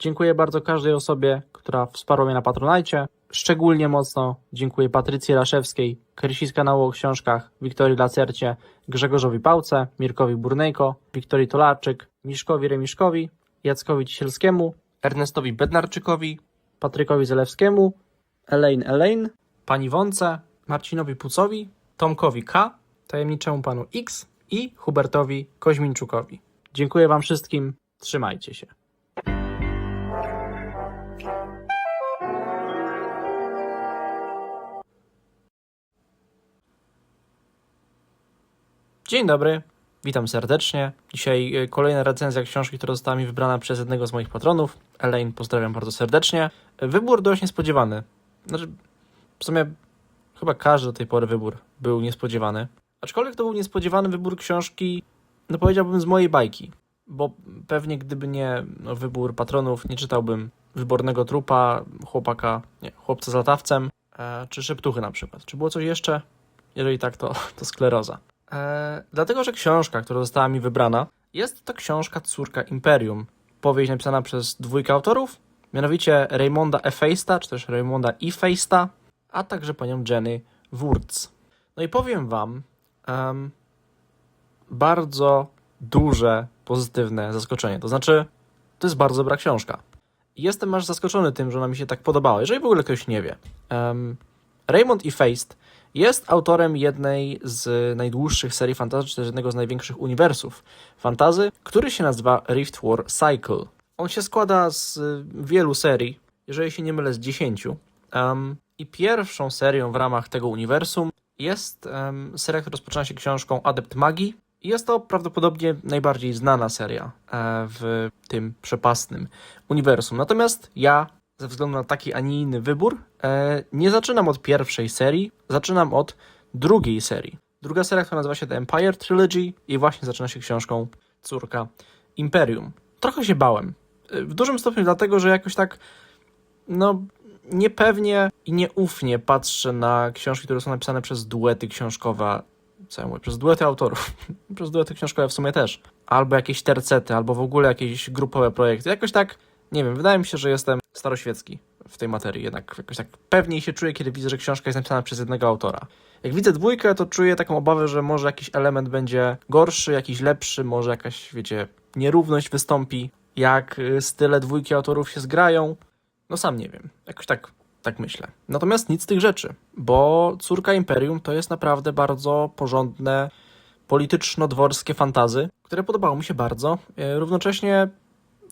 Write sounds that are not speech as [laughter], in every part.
Dziękuję bardzo każdej osobie, która wsparła mnie na Patronajcie. Szczególnie mocno dziękuję Patrycji Raszewskiej, Krysi z kanału o książkach, Wiktorii Lacercie, Grzegorzowi Pałce, Mirkowi Burnejko, Wiktorii Tolarczyk, Miszkowi Remiszkowi, Jackowi Cisielskiemu, Ernestowi Bednarczykowi, Patrykowi Zelewskiemu, Elaine Elaine, Pani Wonce, Marcinowi Pucowi, Tomkowi K, Tajemniczemu Panu X i Hubertowi Koźminczukowi. Dziękuję Wam wszystkim, trzymajcie się. Dzień dobry, witam serdecznie. Dzisiaj e, kolejna recenzja książki, która została mi wybrana przez jednego z moich patronów. Elaine, pozdrawiam bardzo serdecznie. E, Wybór dość niespodziewany. Znaczy, w sumie chyba każdy do tej pory wybór był niespodziewany. Aczkolwiek to był niespodziewany wybór książki, no powiedziałbym z mojej bajki. Bo pewnie gdyby nie no, wybór patronów, nie czytałbym Wybornego Trupa, Chłopaka, nie, Chłopca z latawcem, e, czy Szeptuchy na przykład. Czy było coś jeszcze? Jeżeli tak, to, to skleroza. E, dlatego, że książka, która została mi wybrana, jest to książka Córka Imperium. Powieść napisana przez dwójkę autorów, mianowicie Raymonda Efeista, czy też Raymonda Efeista, a także panią Jenny Wurz. No i powiem wam, em, bardzo duże, pozytywne zaskoczenie. To znaczy, to jest bardzo dobra książka. I Jestem aż zaskoczony tym, że ona mi się tak podobała, jeżeli w ogóle ktoś nie wie. Um, Raymond E. Feist jest autorem jednej z najdłuższych serii fantasy, czy też jednego z największych uniwersów fantazy, który się nazywa Rift War Cycle. On się składa z wielu serii, jeżeli się nie mylę z dziesięciu. Um, I pierwszą serią w ramach tego uniwersum jest um, seria, która rozpoczyna się książką Adept Magii. Jest to prawdopodobnie najbardziej znana seria e, w tym przepastnym uniwersum. Natomiast ja, ze względu na taki, a nie inny wybór, e, nie zaczynam od pierwszej serii, zaczynam od drugiej serii. Druga seria, która nazywa się The Empire Trilogy i właśnie zaczyna się książką Córka Imperium. Trochę się bałem. E, W dużym stopniu dlatego, że jakoś tak, no, niepewnie i nieufnie patrzę na książki, które są napisane przez duety książkowe, co ja mówię, przez duety autorów, [laughs] przez duety książkowe w sumie też, albo jakieś tercety, albo w ogóle jakieś grupowe projekty. Jakoś tak, nie wiem, wydaje mi się, że jestem staroświecki w tej materii, jednak jakoś tak pewniej się czuję, kiedy widzę, że książka jest napisana przez jednego autora. Jak widzę dwójkę, to czuję taką obawę, że może jakiś element będzie gorszy, jakiś lepszy, może jakaś, wiecie, nierówność wystąpi, jak y, style dwójki autorów się zgrają. No sam nie wiem, jakoś tak, tak myślę. Natomiast nic z tych rzeczy, bo Córka Imperium to jest naprawdę bardzo porządne, polityczno-dworskie fantazy, które podobało mi się bardzo. E, Równocześnie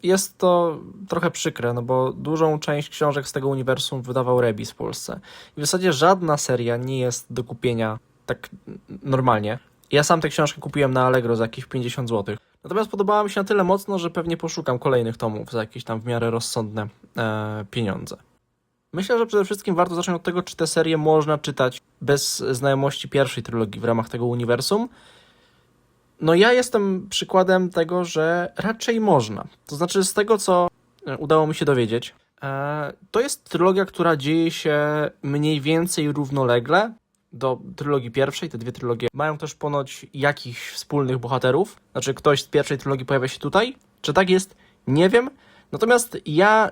jest to trochę przykre, no bo dużą część książek z tego uniwersum wydawał Rebis w Polsce. I w zasadzie żadna seria nie jest do kupienia tak normalnie. Ja sam tę książkę kupiłem na Allegro za jakieś 50 zł. Natomiast podobała mi się na tyle mocno, że pewnie poszukam kolejnych tomów za jakieś tam w miarę rozsądne e, pieniądze. Myślę, że przede wszystkim warto zacząć od tego, czy tę serię można czytać bez znajomości pierwszej trylogii w ramach tego uniwersum. No ja jestem przykładem tego, że raczej można. To znaczy z tego, co e, udało mi się dowiedzieć, e, to jest trylogia, która dzieje się mniej więcej równolegle do trylogii pierwszej. Te dwie trylogie mają też ponoć jakichś wspólnych bohaterów. Znaczy ktoś z pierwszej trylogii pojawia się tutaj. Czy tak jest? Nie wiem. Natomiast ja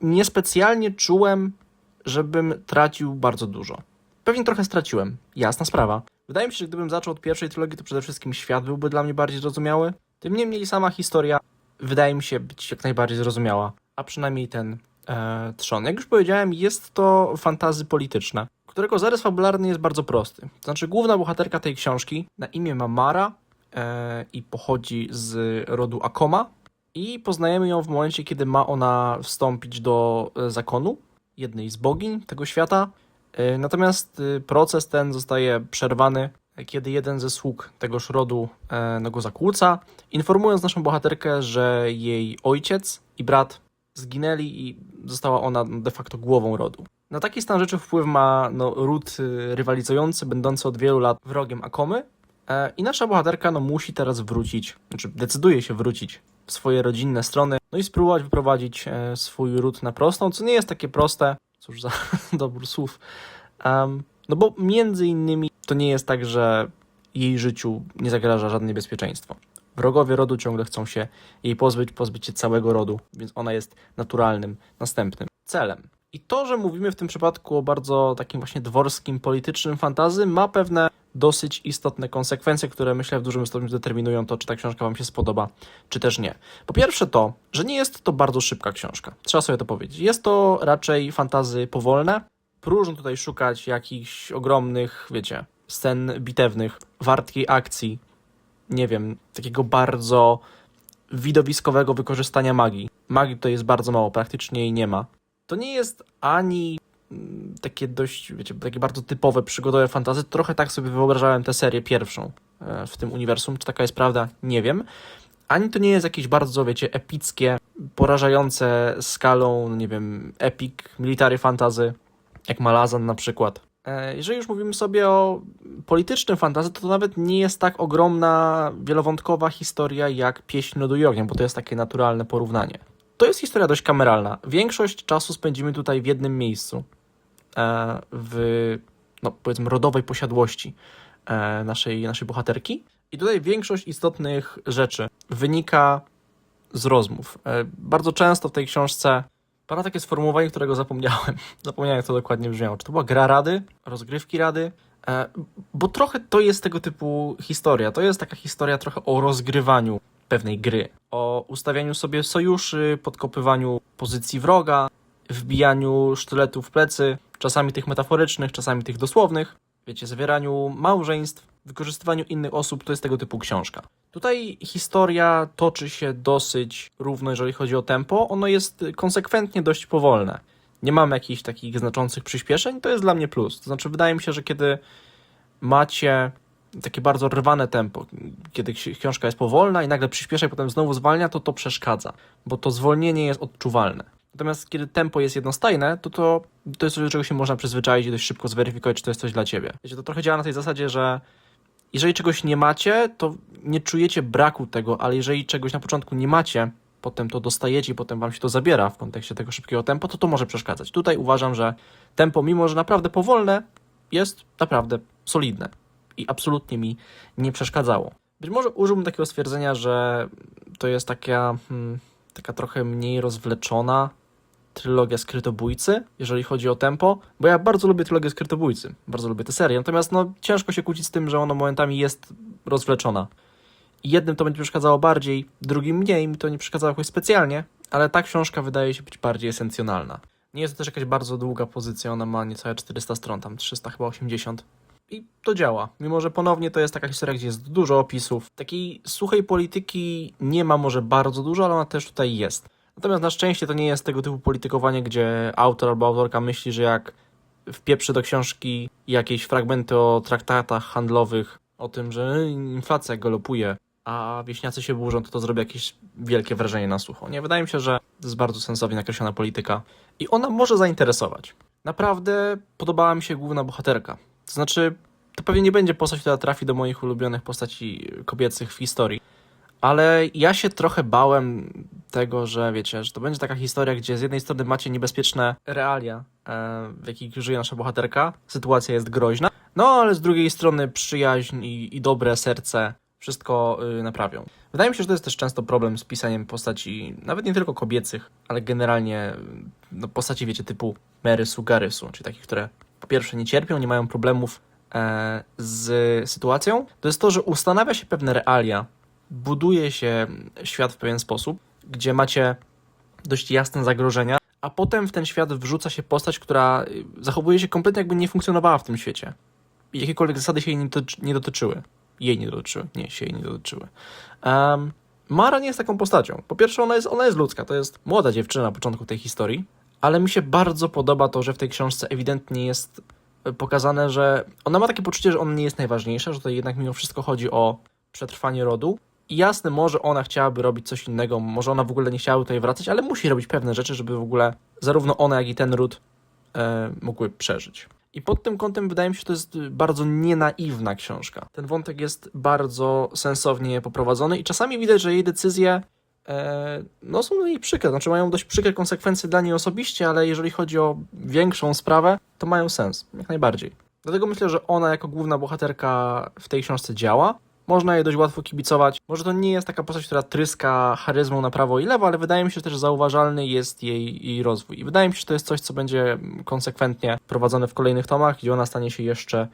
niespecjalnie czułem, żebym tracił bardzo dużo. Pewnie trochę straciłem, jasna sprawa. Wydaje mi się, że gdybym zaczął od pierwszej trylogii, to przede wszystkim świat byłby dla mnie bardziej zrozumiały. Tym niemniej sama historia wydaje mi się być jak najbardziej zrozumiała, a przynajmniej ten e, trzon. Jak już powiedziałem, jest to fantazy polityczne, którego zarys fabularny jest bardzo prosty. To znaczy, główna bohaterka tej książki na imię ma Mara e, i pochodzi z rodu Akoma, i poznajemy ją w momencie, kiedy ma ona wstąpić do e, zakonu, jednej z bogiń tego świata. E, Natomiast e, proces ten zostaje przerwany, kiedy jeden ze sług tegoż rodu e, no go zakłóca, informując naszą bohaterkę, że jej ojciec i brat zginęli i została ona de facto głową rodu. Na taki stan rzeczy wpływ ma no, ród y, rywalizujący, będący od wielu lat wrogiem Akomy. E, I nasza bohaterka no, musi teraz wrócić, znaczy decyduje się wrócić w swoje rodzinne strony, no i spróbować wyprowadzić swój ród na prostą, co nie jest takie proste, cóż za [laughs] dobór słów. Em, no bo między innymi to nie jest tak, że jej życiu nie zagraża żadne niebezpieczeństwo. wrogowie rodu ciągle chcą się jej pozbyć, pozbyć się całego rodu, więc ona jest naturalnym, następnym celem. I to, że mówimy w tym przypadku o bardzo takim właśnie dworskim, politycznym fantazy, ma pewne dosyć istotne konsekwencje, które myślę w dużym stopniu determinują to, czy ta książka Wam się spodoba, czy też nie. Po pierwsze to, że nie jest to bardzo szybka książka. Trzeba sobie to powiedzieć. Jest to raczej fantazy powolne. Próżno tutaj szukać jakichś ogromnych, wiecie, scen bitewnych, wartkiej akcji, nie wiem, takiego bardzo widowiskowego wykorzystania magii. Magii tutaj jest bardzo mało, praktycznie jej nie ma. To nie jest ani takie dość, wiecie, takie bardzo typowe przygodowe fantazy. Trochę tak sobie wyobrażałem tę serię pierwszą e, w tym uniwersum. Czy taka jest prawda? Nie wiem. Ani to nie jest jakieś bardzo, wiecie, epickie, porażające skalą, nie wiem, epic, military fantazy, jak Malazan na przykład. E, Jeżeli już mówimy sobie o politycznym fantazy, to to nawet nie jest tak ogromna, wielowątkowa historia jak Pieśń Lodu i bo to jest takie naturalne porównanie. To jest historia dość kameralna. Większość czasu spędzimy tutaj w jednym miejscu, w, no, powiedzmy, rodowej posiadłości e, naszej, naszej bohaterki. I tutaj większość istotnych rzeczy wynika z rozmów. E, Bardzo często w tej książce pada takie sformułowanie, którego zapomniałem. [laughs] Zapomniałem, jak to dokładnie brzmiało. Czy to była gra rady, rozgrywki rady? E, Bo trochę to jest tego typu historia. To jest taka historia trochę o rozgrywaniu pewnej gry, o ustawianiu sobie sojuszy, podkopywaniu pozycji wroga, wbijaniu sztyletu w plecy, czasami tych metaforycznych, czasami tych dosłownych, wiecie, zawieraniu małżeństw, wykorzystywaniu innych osób, to jest tego typu książka. Tutaj historia toczy się dosyć równo, jeżeli chodzi o tempo. Ono jest konsekwentnie dość powolne. Nie mamy jakichś takich znaczących przyspieszeń, to jest dla mnie plus. To znaczy, wydaje mi się, że kiedy macie takie bardzo rwane tempo, kiedy ksi- książka jest powolna i nagle przyspiesza i potem znowu zwalnia, to to przeszkadza, bo to zwolnienie jest odczuwalne. Natomiast kiedy tempo jest jednostajne, to to, to jest coś, do czego się można przyzwyczaić i dość szybko zweryfikować, czy to jest coś dla ciebie. Wiecie, to trochę działa na tej zasadzie, że jeżeli czegoś nie macie, to nie czujecie braku tego, ale jeżeli czegoś na początku nie macie, potem to dostajecie i potem wam się to zabiera w kontekście tego szybkiego tempa, to to może przeszkadzać. Tutaj uważam, że tempo, mimo że naprawdę powolne, jest naprawdę solidne i absolutnie mi nie przeszkadzało. Być może użyłbym takiego stwierdzenia, że to jest taka, hmm, taka trochę mniej rozwleczona trylogia Skrytobójcy, jeżeli chodzi o tempo, bo ja bardzo lubię trylogię Skrytobójcy, bardzo lubię tę serię, natomiast no, ciężko się kłócić z tym, że ona momentami jest rozwleczona. I jednym to będzie przeszkadzało bardziej, drugim mniej, mi to nie przeszkadzało jakoś specjalnie, ale ta książka wydaje się być bardziej esencjonalna. Nie jest to też jakaś bardzo długa pozycja, ona ma niecałe 400 stron, tam 300 chyba 80. I to działa. Mimo, że ponownie to jest taka historia, gdzie jest dużo opisów. Takiej suchej polityki nie ma może bardzo dużo, ale ona też tutaj jest. Natomiast na szczęście to nie jest tego typu politykowanie, gdzie autor albo autorka myśli, że jak wpieprzy do książki jakieś fragmenty o traktatach handlowych, o tym, że inflacja galopuje, a wieśniacy się burzą, to to zrobi jakieś wielkie wrażenie na sucho. Nie, wydaje mi się, że to jest bardzo sensownie nakreślona polityka i ona może zainteresować. Naprawdę podobała mi się główna bohaterka. To znaczy, to pewnie nie będzie postać, która trafi do moich ulubionych postaci kobiecych w historii. Ale ja się trochę bałem tego, że wiecie, że to będzie taka historia, gdzie z jednej strony macie niebezpieczne realia, e, w jakich żyje nasza bohaterka, sytuacja jest groźna, no ale z drugiej strony przyjaźń i, i dobre serce wszystko y, naprawią. Wydaje mi się, że to jest też często problem z pisaniem postaci, nawet nie tylko kobiecych, ale generalnie no, postaci, wiecie, typu Marysu, Garysu, czyli takich, które po pierwsze nie cierpią, nie mają problemów e, z sytuacją. To jest to, że ustanawia się pewne realia, buduje się świat w pewien sposób, gdzie macie dość jasne zagrożenia, a potem w ten świat wrzuca się postać, która y, zachowuje się kompletnie jakby nie funkcjonowała w tym świecie. Jakiekolwiek zasady się jej nie, nie dotyczyły. Jej nie dotyczyły. Nie, się jej nie dotyczyły. Um, Mara nie jest taką postacią. Po pierwsze, ona jest, ona jest ludzka. To jest młoda dziewczyna na początku tej historii, ale mi się bardzo podoba to, że w tej książce ewidentnie jest y, pokazane, że ona ma takie poczucie, że ona nie jest najważniejsza, że tutaj jednak mimo wszystko chodzi o przetrwanie rodu. I jasne, może ona chciałaby robić coś innego, może ona w ogóle nie chciałaby tutaj wracać, ale musi robić pewne rzeczy, żeby w ogóle zarówno ona, jak i ten ród e, mogły przeżyć. I pod tym kątem wydaje mi się, że to jest bardzo nienaiwna książka. Ten wątek jest bardzo sensownie poprowadzony i czasami widać, że jej decyzje e, no, są dla niej przykre, znaczy mają dość przykre konsekwencje dla niej osobiście, ale jeżeli chodzi o większą sprawę, to mają sens, jak najbardziej. Dlatego myślę, że ona jako główna bohaterka w tej książce działa. Można jej dość łatwo kibicować. Może to nie jest taka postać, która tryska charyzmą na prawo i lewo, ale wydaje mi się, że też zauważalny jest jej, jej rozwój. I wydaje mi się, że to jest coś, co będzie konsekwentnie prowadzone w kolejnych tomach, gdzie ona stanie się jeszcze e,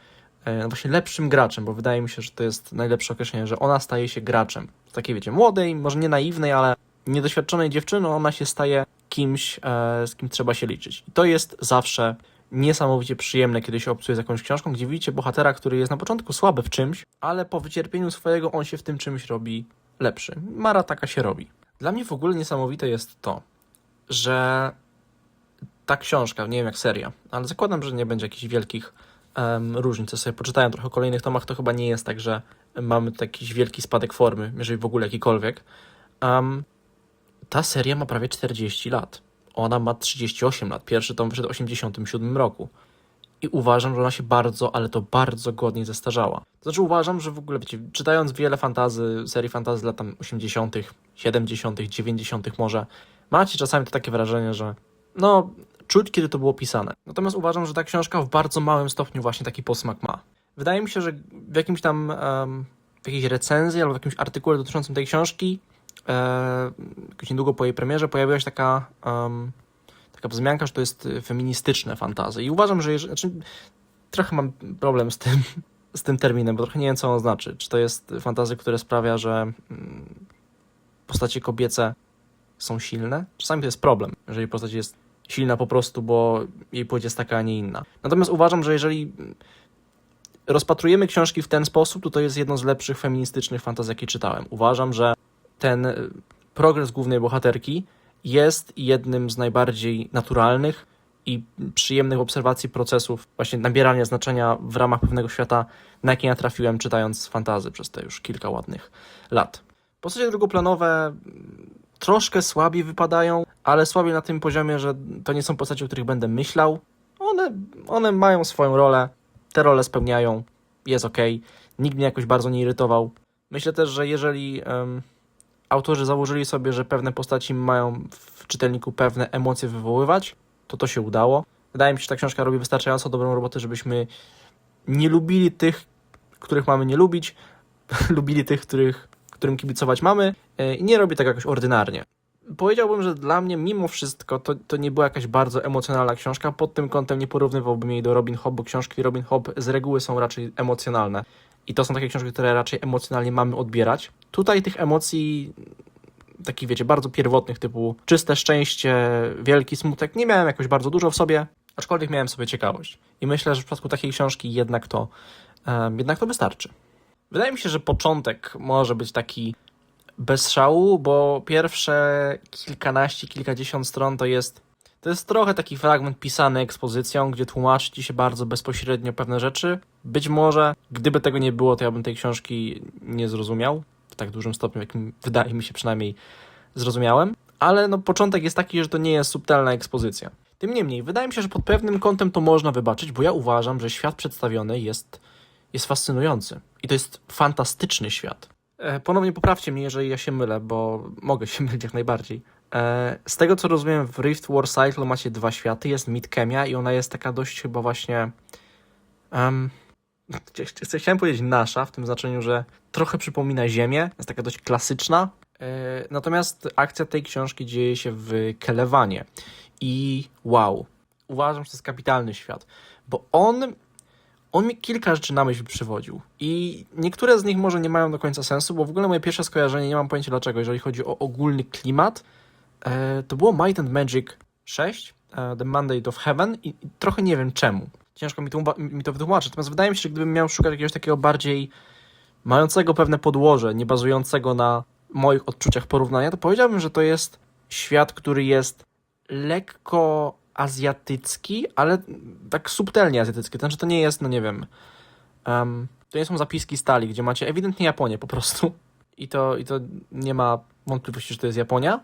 no właśnie lepszym graczem, bo wydaje mi się, że to jest najlepsze określenie, że ona staje się graczem. Takiej, wiecie, młodej, może nie naiwnej, ale niedoświadczonej dziewczyny, ona się staje kimś, e, z kim trzeba się liczyć. I to jest zawsze niesamowicie przyjemne, kiedy się obcuje z jakąś książką, gdzie widzicie bohatera, który jest na początku słaby w czymś, ale po wycierpieniu swojego on się w tym czymś robi lepszy. Mara taka się robi. Dla mnie w ogóle niesamowite jest to, że ta książka, nie wiem jak seria, ale zakładam, że nie będzie jakichś wielkich em, różnic. Sobie poczytałem trochę o kolejnych tomach, to chyba nie jest tak, że mamy jakiś wielki spadek formy, jeżeli w ogóle jakikolwiek. Em, ta seria ma prawie 40 lat. Ona ma 38 lat. Pierwszy tom wyszedł w 87 roku. I uważam, że ona się bardzo, ale to bardzo godnie zestarzała. Znaczy uważam, że w ogóle, wiecie, czytając wiele fantazy, serii fantazy z lat tam 80., 70., 90. może, macie czasami to takie wrażenie, że no, czuć, kiedy to było pisane. Natomiast uważam, że ta książka w bardzo małym stopniu właśnie taki posmak ma. Wydaje mi się, że w jakimś tam, w jakiejś recenzji albo w jakimś artykule dotyczącym tej książki e, jakoś niedługo po jej premierze pojawiła się taka, taka wzmianka, że to jest feministyczne fantazy. I uważam, że jeżeli, znaczy, trochę mam problem z tym, z tym terminem, bo trochę nie wiem, co on znaczy. Czy to jest fantazy, które sprawia, że mm, postacie kobiece są silne? Czasami to jest problem, jeżeli postać jest silna po prostu, bo jej płeć jest taka, a nie inna. Natomiast uważam, że jeżeli rozpatrujemy książki w ten sposób, to to jest jedno z lepszych feministycznych fantazji, jakie czytałem. Uważam, że ten y, progres głównej bohaterki jest jednym z najbardziej naturalnych i przyjemnych obserwacji procesów właśnie nabierania znaczenia w ramach pewnego świata, na jaki natrafiłem czytając fantazy przez te już kilka ładnych lat. Postacie drugoplanowe troszkę słabiej wypadają, ale słabiej na tym poziomie, że to nie są postacie, o których będę myślał. One, one mają swoją rolę, te role spełniają, jest ok. Nikt mnie jakoś bardzo nie irytował. Myślę też, że jeżeli em, autorzy założyli sobie, że pewne postaci mają w czytelniku pewne emocje wywoływać, to to się udało. Wydaje mi się, że ta książka robi wystarczająco dobrą robotę, żebyśmy nie lubili tych, których mamy nie lubić, [laughs] lubili tych, których, którym kibicować mamy e, i nie robi tak jakoś ordynarnie. Powiedziałbym, że dla mnie mimo wszystko to, to nie była jakaś bardzo emocjonalna książka. Pod tym kątem nie porównywałbym jej do Robin Hood, bo książki Robin Hood z reguły są raczej emocjonalne. I to są takie książki, które raczej emocjonalnie mamy odbierać. Tutaj tych emocji takich, wiecie, bardzo pierwotnych, typu czyste szczęście, wielki smutek, nie miałem jakoś bardzo dużo w sobie, aczkolwiek miałem sobie ciekawość. I myślę, że w przypadku takiej książki jednak to, jednak to wystarczy. Wydaje mi się, że początek może być taki bez szału, bo pierwsze kilkanaście, kilkadziesiąt stron to jest to jest trochę taki fragment pisany ekspozycją, gdzie tłumaczy ci się bardzo bezpośrednio pewne rzeczy. Być może, gdyby tego nie było, to ja bym tej książki nie zrozumiał w tak dużym stopniu, jakim wydaje mi się przynajmniej zrozumiałem. Ale no, początek jest taki, że to nie jest subtelna ekspozycja. Tym niemniej, wydaje mi się, że pod pewnym kątem to można wybaczyć, bo ja uważam, że świat przedstawiony jest, jest fascynujący. I to jest fantastyczny świat. E, Ponownie poprawcie mnie, jeżeli ja się mylę, bo mogę się [laughs] mylić jak najbardziej. E, Z tego co rozumiem, w Rift War Cycle macie dwa światy. Jest Midkemia i ona jest taka dość chyba właśnie. Um, [laughs] chciałem powiedzieć nasza, w tym znaczeniu, że trochę przypomina Ziemię. Jest taka dość klasyczna. E, Natomiast akcja tej książki dzieje się w Kelewanie. I wow, uważam, że to jest kapitalny świat, bo on on mi kilka rzeczy na myśl przywodził. I niektóre z nich może nie mają do końca sensu, bo w ogóle moje pierwsze skojarzenie, nie mam pojęcia dlaczego, jeżeli chodzi o ogólny klimat, e, to było Might and Magic 6, e, The Mandate of Heaven i, trochę nie wiem czemu. Ciężko mi to, mi to wytłumaczyć. Natomiast wydaje mi się, że gdybym miał szukać jakiegoś takiego bardziej mającego pewne podłoże, nie bazującego na moich odczuciach porównania, to powiedziałbym, że to jest świat, który jest lekko azjatycki, ale tak subtelnie azjatycki. To znaczy, to nie jest, no nie wiem, em, to nie są zapiski stali, gdzie macie ewidentnie Japonię po prostu. I to, I to nie ma wątpliwości, że to jest Japonia.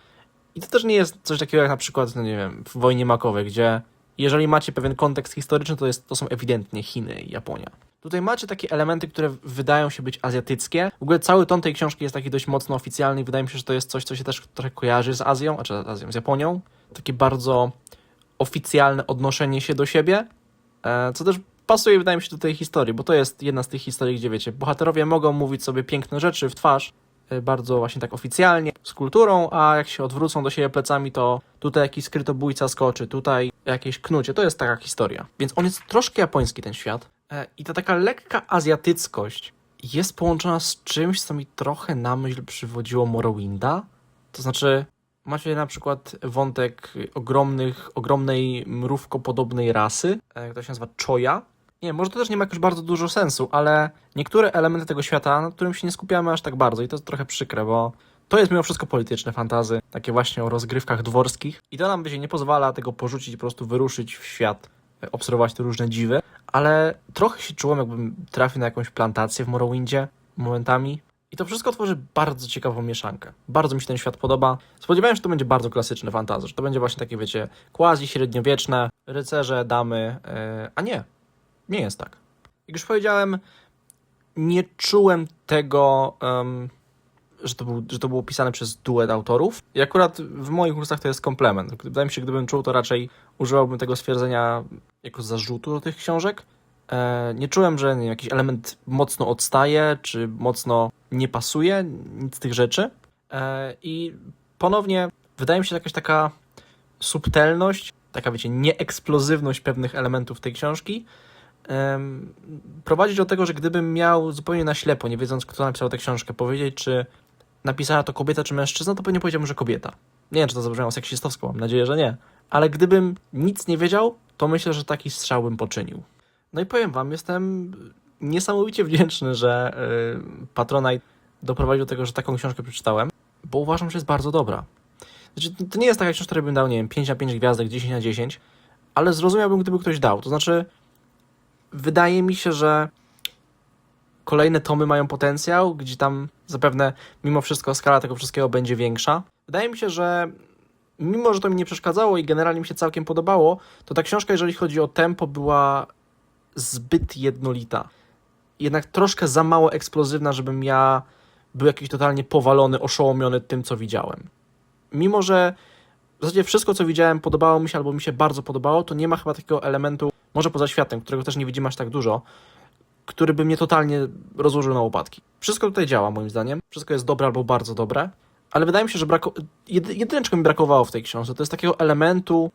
I to też nie jest coś takiego jak na przykład, no nie wiem, w wojnie makowej, gdzie jeżeli macie pewien kontekst historyczny, to, jest, to są ewidentnie Chiny i Japonia. Tutaj macie takie elementy, które wydają się być azjatyckie. W ogóle cały ton tej książki jest taki dość mocno oficjalny i wydaje mi się, że to jest coś, co się też trochę kojarzy z Azją, a czy z Azją, z Japonią. Takie bardzo oficjalne odnoszenie się do siebie, e, co też pasuje, wydaje mi się, do tej historii, bo to jest jedna z tych historii, gdzie wiecie, bohaterowie mogą mówić sobie piękne rzeczy w twarz, y, bardzo właśnie tak oficjalnie, z kulturą, a jak się odwrócą do siebie plecami, to tutaj jakiś skrytobójca skoczy, tutaj jakieś knucie. To jest taka historia. Więc on jest troszkę japoński, ten świat. E, I ta taka lekka azjatyckość jest połączona z czymś, co mi trochę na myśl przywodziło Morrowinda. To znaczy, macie na przykład wątek ogromnych, ogromnej mrówkopodobnej rasy, e, która się nazywa Choya. Nie, może to też nie ma jakoś bardzo dużo sensu, ale niektóre elementy tego świata, nad którym się nie skupiamy aż tak bardzo i to jest trochę przykre, bo to jest mimo wszystko polityczne fantazy, takie właśnie o rozgrywkach dworskich i to nam się nie pozwala tego porzucić po prostu wyruszyć w świat, e, obserwować te różne dziwy, ale trochę się czułem jakbym trafił na jakąś plantację w Morrowindzie momentami i to wszystko tworzy bardzo ciekawą mieszankę. Bardzo mi się ten świat podoba. Spodziewałem się, że to będzie bardzo klasyczne fantazy, że to będzie właśnie takie, wiecie, quasi średniowieczne, rycerze, damy, yy, a nie, nie jest tak. Jak już powiedziałem, nie czułem tego, em, że, to był, że to było pisane przez duet autorów. I akurat w moich ustach to jest komplement. Wydaje mi się, gdybym czuł, to raczej używałbym tego stwierdzenia jako zarzutu do tych książek. E, nie czułem, że nie jakiś element mocno odstaje, czy mocno nie pasuje, nic z tych rzeczy. E, I ponownie wydaje mi się jakaś taka subtelność, taka wiecie, nieeksplozywność pewnych elementów tej książki em, prowadzi do tego, że gdybym miał zupełnie na ślepo, nie wiedząc kto napisał tę książkę, powiedzieć czy napisała to kobieta czy mężczyzna, to pewnie powiedziałbym, że kobieta. Nie wiem, czy to zabrzmiało seksistowsko, mam nadzieję, że nie. Ale gdybym nic nie wiedział, to myślę, że taki strzał bym poczynił. No i powiem wam, jestem niesamowicie wdzięczny, że yy, Patronite doprowadził do tego, że taką książkę przeczytałem, bo uważam, że jest bardzo dobra. Znaczy, to nie jest taka książka, której bym dał, nie wiem, 5 na 5 gwiazdek, 10 na 10, ale zrozumiałbym, gdyby ktoś dał. To znaczy, wydaje mi się, że kolejne tomy mają potencjał, gdzie tam zapewne mimo wszystko skala tego wszystkiego będzie większa. Wydaje mi się, że mimo, że to mi nie przeszkadzało i generalnie mi się całkiem podobało, to ta książka, jeżeli chodzi o tempo, była zbyt jednolita. Jednak troszkę za mało eksplozywna, żebym ja był jakiś totalnie powalony, oszołomiony tym, co widziałem. Mimo, że w zasadzie wszystko, co widziałem, podobało mi się albo mi się bardzo podobało, to nie ma chyba takiego elementu, może poza światem, którego też nie widzimy aż tak dużo, który by mnie totalnie rozłożył na łopatki. Wszystko tutaj działa, moim zdaniem. Wszystko jest dobre albo bardzo dobre, ale wydaje mi się, że brako... jedy- jedyne, czego mi brakowało w tej książce, to jest takiego elementu,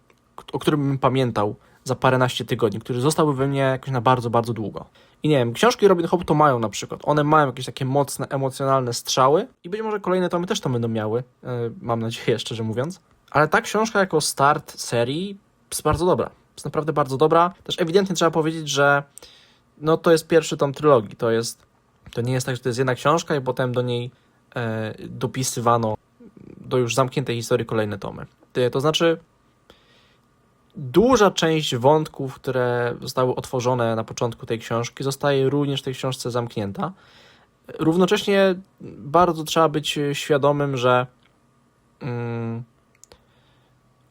o którym bym pamiętał za paręnaście tygodni, który zostałby we mnie jakoś na bardzo, bardzo długo. I nie wiem, książki Robin Hood to mają na przykład. One mają jakieś takie mocne, emocjonalne strzały i być może kolejne tomy też to będą miały, e, mam nadzieję, [laughs] szczerze mówiąc. Ale ta książka jako start serii jest bardzo dobra. Jest naprawdę bardzo dobra. Też ewidentnie trzeba powiedzieć, że no to jest pierwszy tom trylogii. To jest, to nie jest tak, że to jest jedna książka i potem do niej e, dopisywano do już zamkniętej historii kolejne tomy. To znaczy duża część wątków, które zostały otworzone na początku tej książki, zostaje również w tej książce zamknięta. Równocześnie bardzo trzeba być świadomym, że, mm,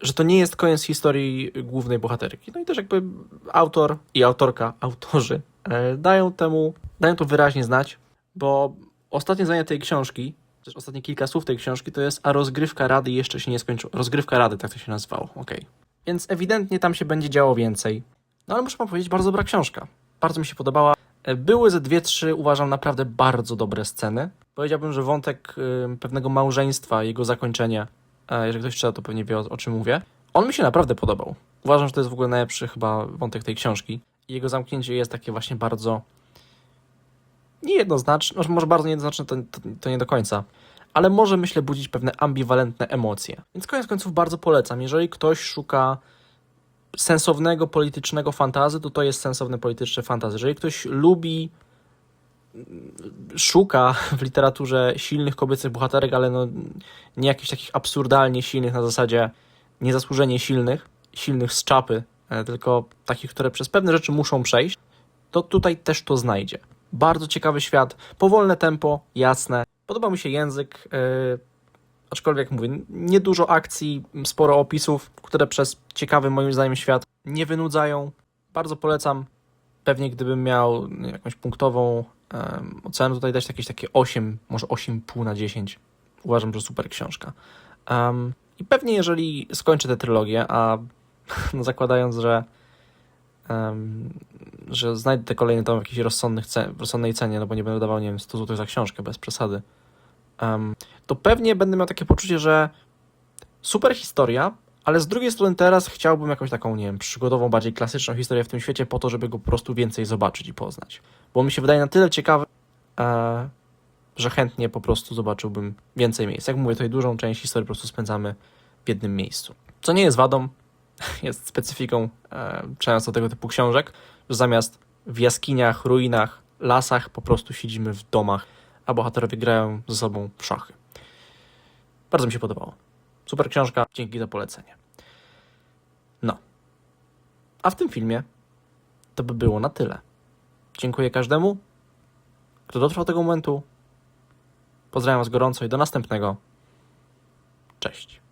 że to nie jest koniec historii głównej bohaterki. No i też jakby autor i autorka, autorzy e, dają temu, dają to wyraźnie znać, bo ostatnie zdanie tej książki, też ostatnie kilka słów tej książki to jest, a rozgrywka rady jeszcze się nie skończyła. Rozgrywka rady, tak to się nazywało, okej. Więc ewidentnie tam się będzie działo więcej. No ale muszę wam powiedzieć, bardzo dobra książka. Bardzo mi się podobała. E, Były ze dwie, trzy, uważam, naprawdę bardzo dobre sceny. Powiedziałbym, że wątek pewnego małżeństwa, jego zakończenie, e, jeżeli ktoś czyta, to pewnie wie o, czym mówię. On mi się naprawdę podobał. Uważam, że to jest w ogóle najlepszy chyba wątek tej książki. Jego zamknięcie jest takie właśnie bardzo niejednoznaczne, może bardzo niejednoznaczne to, to, to nie do końca, ale może myślę budzić pewne ambiwalentne emocje. Więc koniec końców bardzo polecam. Jeżeli ktoś szuka sensownego politycznego fantazy, to to jest sensowne polityczne fantazy. Jeżeli ktoś lubi szuka w literaturze silnych kobiecych bohaterek, ale no nie jakichś takich absurdalnie silnych na zasadzie niezasłużenie silnych, silnych z czapy, e, tylko takich, które przez pewne rzeczy muszą przejść, to tutaj też to znajdzie. Bardzo ciekawy świat, powolne tempo, jasne. Podoba mi się język, yy, aczkolwiek mówię, niedużo akcji, sporo opisów, które przez ciekawy moim zdaniem świat nie wynudzają. Bardzo polecam. Pewnie gdybym miał jakąś punktową em, ocenę tutaj dać jakieś takie 8, może 8,5 na 10. Uważam, że super książka. Em, I pewnie jeżeli skończę tę trylogię, a no [laughs] zakładając, że em, że znajdę te kolejne tom w jakiejś rozsądnych rozsądnej cenie, no bo nie będę dawał, nie wiem, 100 zł za książkę, bez przesady, em, to pewnie będę miał takie poczucie, że super historia, ale z drugiej strony teraz chciałbym jakąś taką, nie wiem, przygodową, bardziej klasyczną historię w tym świecie po to, żeby go po prostu więcej zobaczyć i poznać. Bo mi się wydaje na tyle ciekawy, e, że chętnie po prostu zobaczyłbym więcej miejsc. Jak mówię, tutaj dużą część historii po prostu spędzamy w jednym miejscu. Co nie jest wadą, [laughs] jest specyfiką e, często tego typu książek, że zamiast w jaskiniach, ruinach, lasach po prostu siedzimy w domach, a bohaterowie grają ze sobą w szachy. Bardzo mi się podobało. Super książka, dzięki za polecenie. No. A w tym filmie to by było na tyle. Dziękuję każdemu, kto dotrwał do tego momentu. Pozdrawiam Was gorąco i do następnego. Cześć.